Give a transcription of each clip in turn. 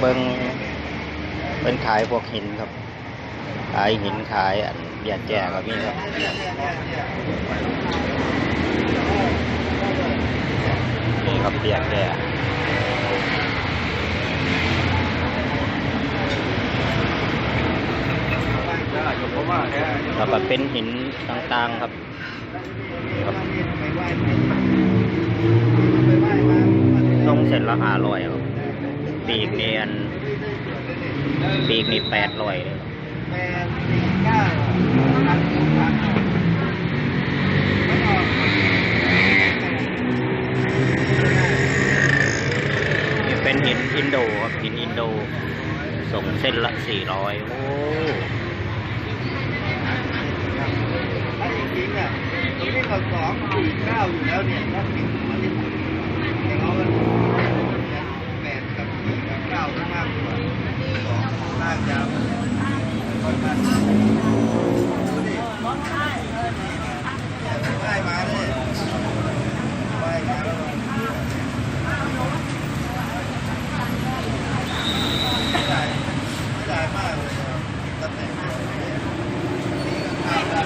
เบิงเป็นขายพวกหินครับ ขายหินขายอันเบียดแจก็มีครับนี่ครับเบียดแจแล้วก็เป็นหินต่างๆครับครับทรงเสร็จละห้าร้อยครับ ปีกเนียนปีกนี่แปดร้อยเลยนี่เป็นหินอินโดครับหินอินโด ส่งเส้นละสี่ร้อยโอ้ถ้าจริงๆอะตรงนี้เขาสองสี่เก้าอยู่แล้วเนี่ยถ้าติดมันจะแต่เรามันแปดกับสี่กับเก้าต้องมากกว่าส ข้างยาวค่อนข้างดูดิได้มาเลยได้มาไม่ได้ไม่ได้มากเลยตำแหน่งเนี่ยนี่ก็เข้าได้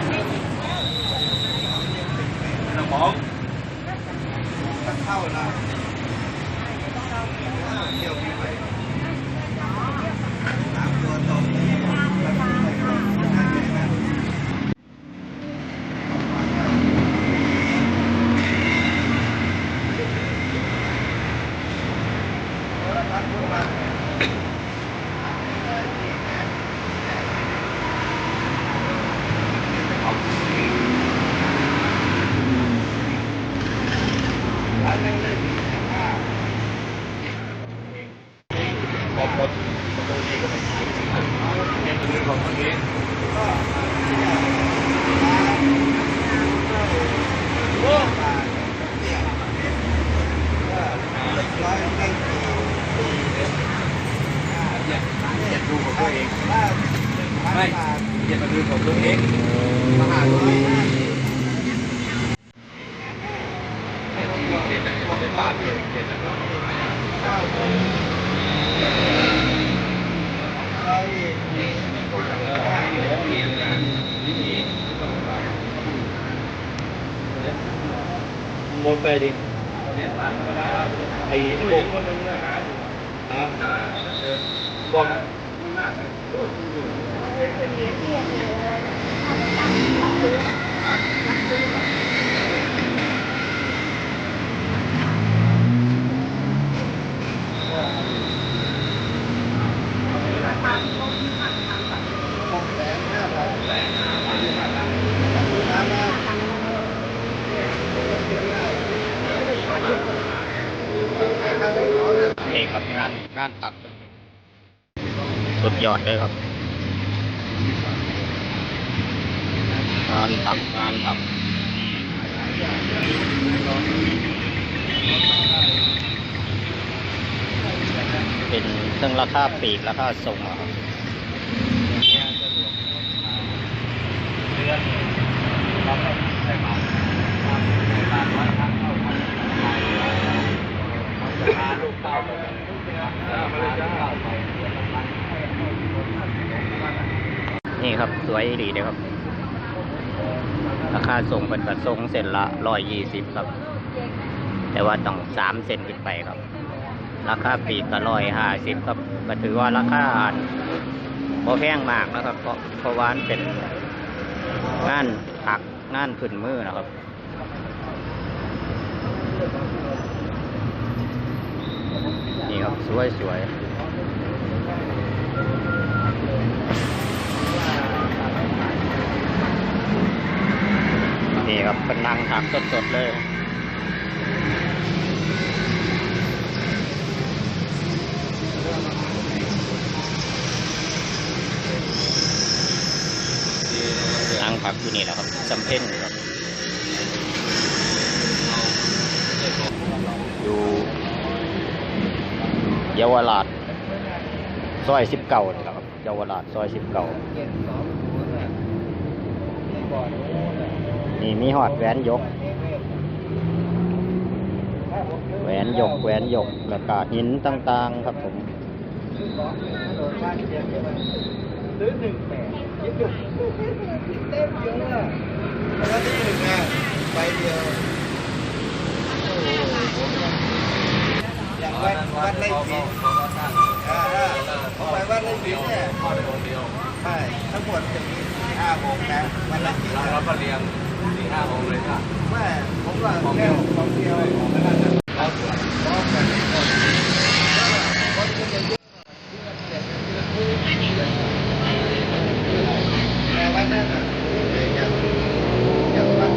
สมอง มันเข้านะเที่ยวปีใหม่สามตัวตรงนี้ร้านนั่งเล่นอ่า พอพอประตูนี้ก็ไม่ถึงเนี่ยตัวนี้ของตัวนี้ ก็โอ้บาทเนี่ยก็ร้อยไม่กี่ เหยียดดูของตัวเอง บ้าน ไม่บาทเหยียดมาดูของตัวเองมหาร้อยห้าสิบเป็นบาทเดียวเจ็ดนะเก้าสิบร้อยห้าสิบหมดไปดิไอ้พวกฮะบอก หกแสนห้าพันน้ำนะนี่ครับงานงานตัดสุดยอดเลยครับ งานตัดงานตัดเป็นเรื่องราคาปีกราคาส่งครับนี่ครับ สวยดีเลยครับ ราคาส่งเป็นกระส่งเส้นละร้อยยี่สิบครับ แต่ว่าต้องสามเซนขึ้นไปครับ ราคาปีกก็ร้อยห้าสิบครับ ก็ถือว่าราคาพอแพงมากนะครับ เพราะเพราะว่านเป็นงานถักงานขึ้นมือนะครับนี่ครับสวยสวย นี่ครับเป็นนางถักสดๆเลยล้างผักอยู่นี่แหละครับจำเพ็ญครับ อยู่เยาวราชซอยสิบเก่านี่แหละครับเยาวราชซอยสิบเก่า นี่มีหอดแหวนยก แหวนยกแหวนยกแล้วก็หินต่างๆ ครับผมซื้อของหนึ่งถนนบ้านเชียงใช่ไหมซื้อหนึ่งแปดยิ่งหยุดเต็มเยอะอะแล้วที่หนึ่งอะใบเดียวโอ้โหผมว่าอย่างวัดวัดไร่ขิงอ่าเขาไปวัดไร่ขิงเนี่ยเข้าได้องค์เดียวใช่ทั้งหมดจะมีห้าองนะวัดไร่ขิงแล้วเราก็เรียง ห้าองค์เลยค่ะแม่ผมว่าแค่ของเดียว เราสวด พร้อมกันหมดคนจะเยอะแต่ว่านั่นน่ะยังยังวัด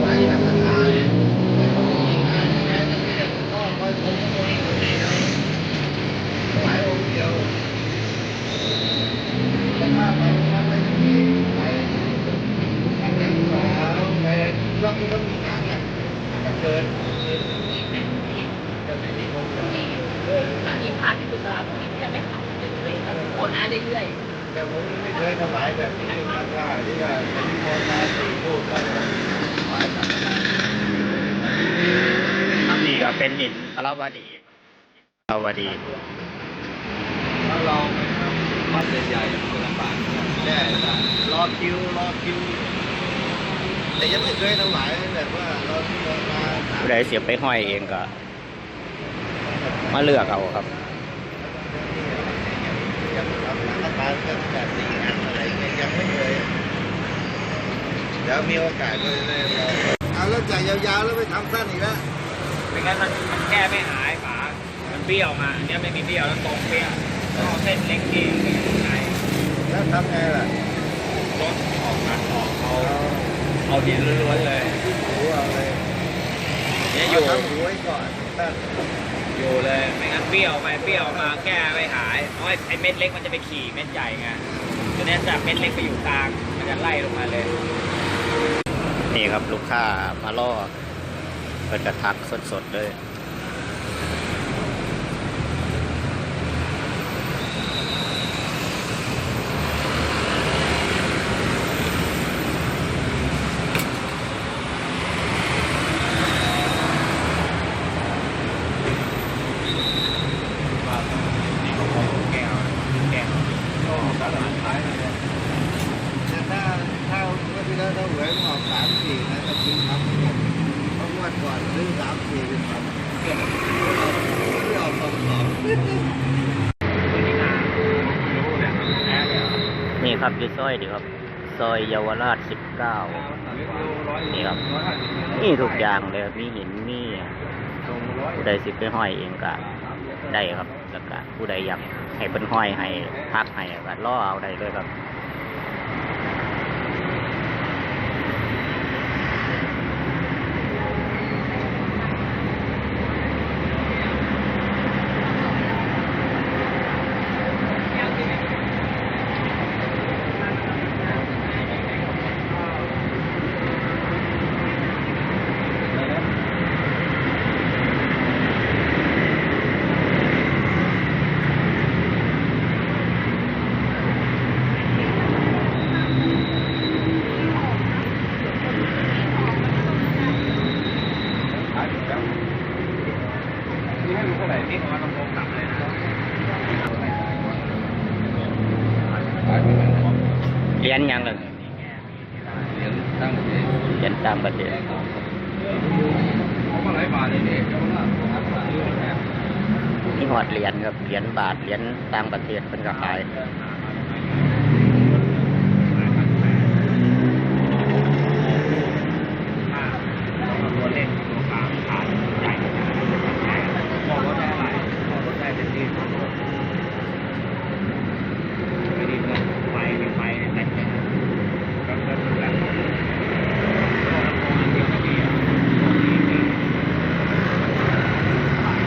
หลายศาสนาเนี่ยแม้จะมีแต่พ่อคอยผมหลายองค์เดียวแต่ถ้าไปวัดไม่มีไปไปไหนต่อไปช่วงนี้ก็มีงานนะก็ เกินจะไม่มีคนเลิกอีกพันตุลาคมยังไม่ขายเลยโอนหาเรื่อยแต่ผมไม่เคยถวายแบบนี้ราคาที่ว่าเป็นโมนาสี่รูปแล้วถวายแบบนี่ก็เป็นหินพระวดีพระวดีถ้าเราไปทำวัดใหญ่ๆคนละบาทแน่รอคิวรอคิวแต่ยังไม่เคยถวายแบบว่ารอคิวมาสา ผู้ใดเสียบไปห้อยเองก็ มาเลือกเอาครับยังทำสังฆทานกันแบบสี่งานอะไรเงี้ยยังไม่เคยเดี๋ยวมีโอกาสก็จะได้รอเอาแล้วจ่ายยาวๆแล้วไปทำสั้นอีกแล้วไม่งั้นมันมันแก้ไม่หายฝามันเบี้ยวมาอันเนี้ยไม่มีเบี้ยวแล้วตรงเปี้ยก็เอาเส้นเล็กเองไม่ยังไงแล้วทำไงล่ะรถออกตัดออกเอาเอาดินล้วนๆเลยหูเอาเลย เนี่ยอยู่ทำหูไว้ก่อนสั้นอยู่เลยไม่งั้นเบี้ยวไปเบี้ยวมาแก้ไม่หายเพราะไอ้เม็ดเล็กมันจะไปขี่เม็ดใหญ่ไงตัวเนี้ยจากเม็ดเล็กไปอยู่กลางมันจะไล่ลงมาเลย นี่ครับลูกค้ามาล่อเปิดกระทักสดๆเลย นี่ก็ของแก้วแก้ว ก็ตลาดขายนะเนี่ย แต่ถ้าถ้าเมื่อที่แล้วถ้าหวยมันออกสามสี่นะจะทิ้งทำเนี่ยเพราะงวดก่อนซื้อสามสี่เป็นพันที่ออกสองสอง นี่ครับอยู่ซอยดีครับซอยเยาวราชสิบเก้านี่ครับนี่ทุกอย่างเลยมีหินมีผู้ใดสิไปห้อยเองก็ได้ครับแล้วก็ผู้ใดอยากให้เป็นห้อยให้พักให้ก็ล่อเอาได้เลยครับ ขายอยู่แล้วนี่ให้รู้เท่าไหร่ นี่ของลำโพงต่ำเลยนะ ขายเป็นของ เหรียญยังเลยเหรียญตั้งประเทศเรียญตามประเทศเขาก็หยบาทเลยเนี่ยเจ้าหอแพงนี่หอดเหรียญครับเหรียญบาทเหรียญต่างประเทศเป็นกระขาย ตัวเล่นตัวกลางขาดใหญ่บอกรถได้เท่าไหร่บอกรถได้เต็มที่ไม่ดีเลยไฟมีไฟเต็มเลยก็ก็ถูกแล้วลำโพงอันเดียวก็ดีอะดีดีครับ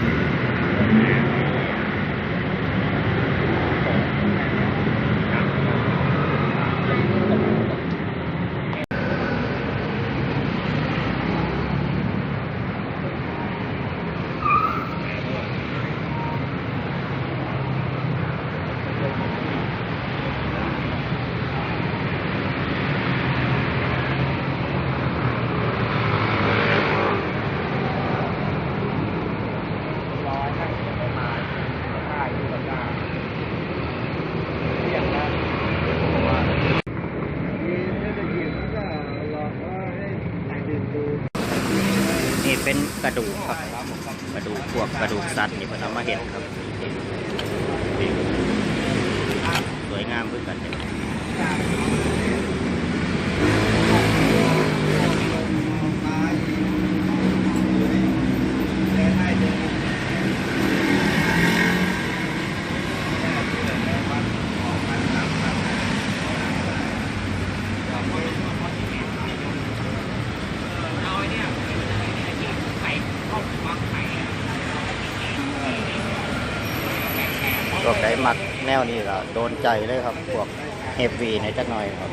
นี่เป็นกระ ดูกครับกระดูกพวกกระดูกสัตว์นี่เพิ่นเอามาเห็นครับสวยงามเพื่อกันเนี่ยพวกไหน มักแนวนี้ก็โดนใจเลยครับ พวกเฮฟวีในจักหน่อยครับ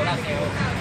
อยาเซลล์